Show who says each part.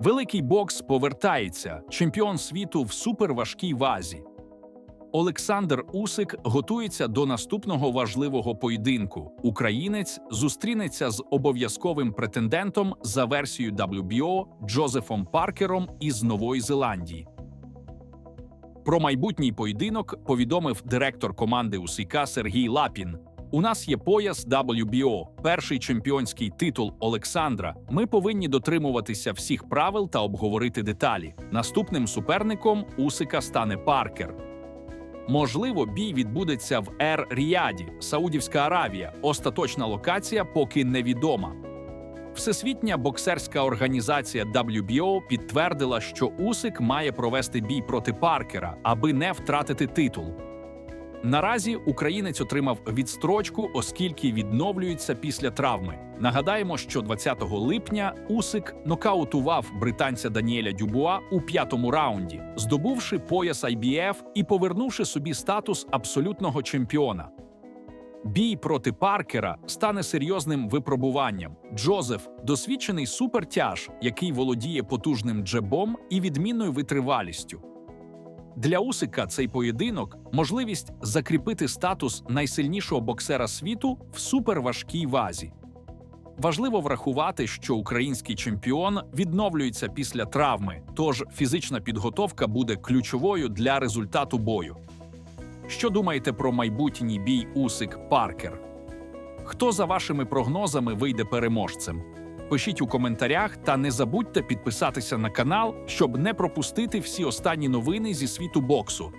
Speaker 1: Великий бокс повертається, чемпіон світу в суперважкій вазі. Олександр Усик готується до наступного важливого поєдинку. Українець зустрінеться з обов'язковим претендентом за версією WBO Джозефом Паркером із Нової Зеландії. Про майбутній поєдинок повідомив директор команди Усика Сергій Лапін. У нас є пояс WBO, перший чемпіонський титул Олександра. Ми повинні дотримуватися всіх правил та обговорити деталі. Наступним суперником Усика стане Паркер. Можливо, бій відбудеться в Ер Ріаді, Саудівська Аравія. Остаточна локація поки невідома. Всесвітня боксерська організація WBO підтвердила, що Усик має провести бій проти Паркера, аби не втратити титул. Наразі українець отримав відстрочку, оскільки відновлюється після травми. Нагадаємо, що 20 липня Усик нокаутував британця Даніеля Дюбуа у п'ятому раунді, здобувши пояс IBF і повернувши собі статус абсолютного чемпіона. Бій проти Паркера стане серйозним випробуванням. Джозеф досвідчений супертяж, який володіє потужним джебом і відмінною витривалістю. Для Усика цей поєдинок можливість закріпити статус найсильнішого боксера світу в суперважкій вазі. Важливо врахувати, що український чемпіон відновлюється після травми, тож фізична підготовка буде ключовою для результату бою. Що думаєте про майбутній бій Усик Паркер? Хто за вашими прогнозами вийде переможцем? Пишіть у коментарях та не забудьте підписатися на канал, щоб не пропустити всі останні новини зі світу боксу.